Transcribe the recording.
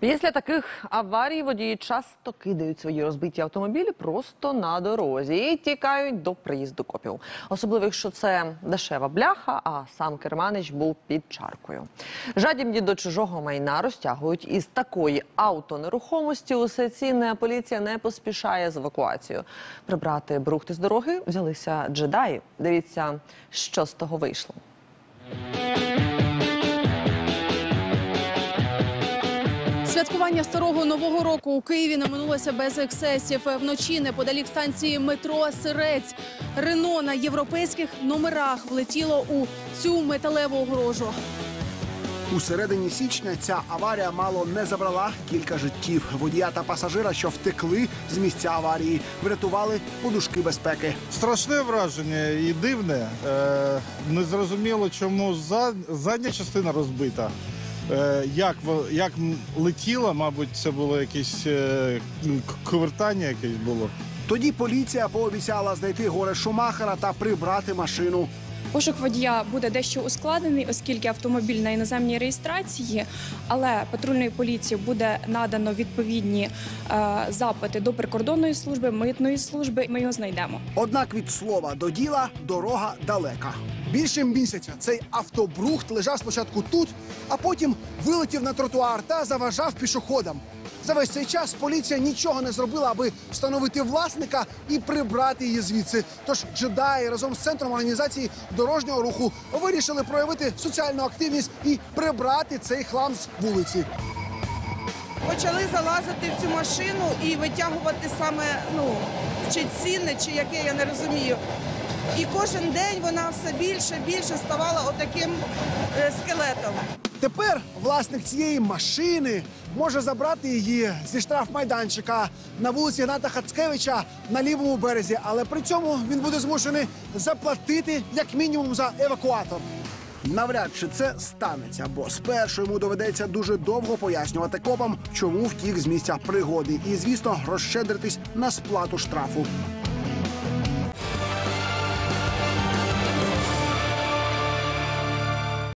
Після таких аварій водії часто кидають свої розбиті автомобілі просто на дорозі і тікають до приїзду копів. Особливо, якщо це дешева бляха, а сам керманич був під чаркою. Жадібні до чужого майна розтягують із такої автонерухомості. Усе цінне поліція не поспішає з евакуацією. Прибрати брухти з дороги взялися джедаї. Дивіться, що з того вийшло. Святкування старого нового року у Києві не минулося без ексцесів. Вночі неподалік станції метро Сирець Рено на європейських номерах влетіло у цю металеву огорожу. У середині січня ця аварія мало не забрала кілька життів. Водія та пасажира, що втекли з місця аварії, врятували подушки безпеки. Страшне враження і дивне. Е, незрозуміло, чому за- задня частина розбита. Е, як, як летіла, мабуть, це було якесь е, ковертання якесь було. Тоді поліція пообіцяла знайти горе Шумахера та прибрати машину. Пошук водія буде дещо ускладнений, оскільки автомобіль на іноземній реєстрації, але патрульної поліції буде надано відповідні е, запити до прикордонної служби, митної служби. Ми його знайдемо. Однак від слова до діла дорога далека. Більше місяця цей автобрухт лежав спочатку тут, а потім вилетів на тротуар та заважав пішоходам. За весь цей час поліція нічого не зробила, аби встановити власника і прибрати її звідси. Тож джедаї разом з центром організації дорожнього руху вирішили проявити соціальну активність і прибрати цей хлам з вулиці. почали залазити в цю машину і витягувати саме ну чи цінне, чи яке я не розумію. І кожен день вона все більше більше ставала отаким е, скелетом. Тепер власник цієї машини може забрати її зі штрафмайданчика на вулиці Гната Хацкевича на лівому березі, але при цьому він буде змушений заплатити як мінімум за евакуатор. Навряд чи це станеться, бо спершу йому доведеться дуже довго пояснювати копам, чому втік з місця пригоди, і звісно розщедритись на сплату штрафу.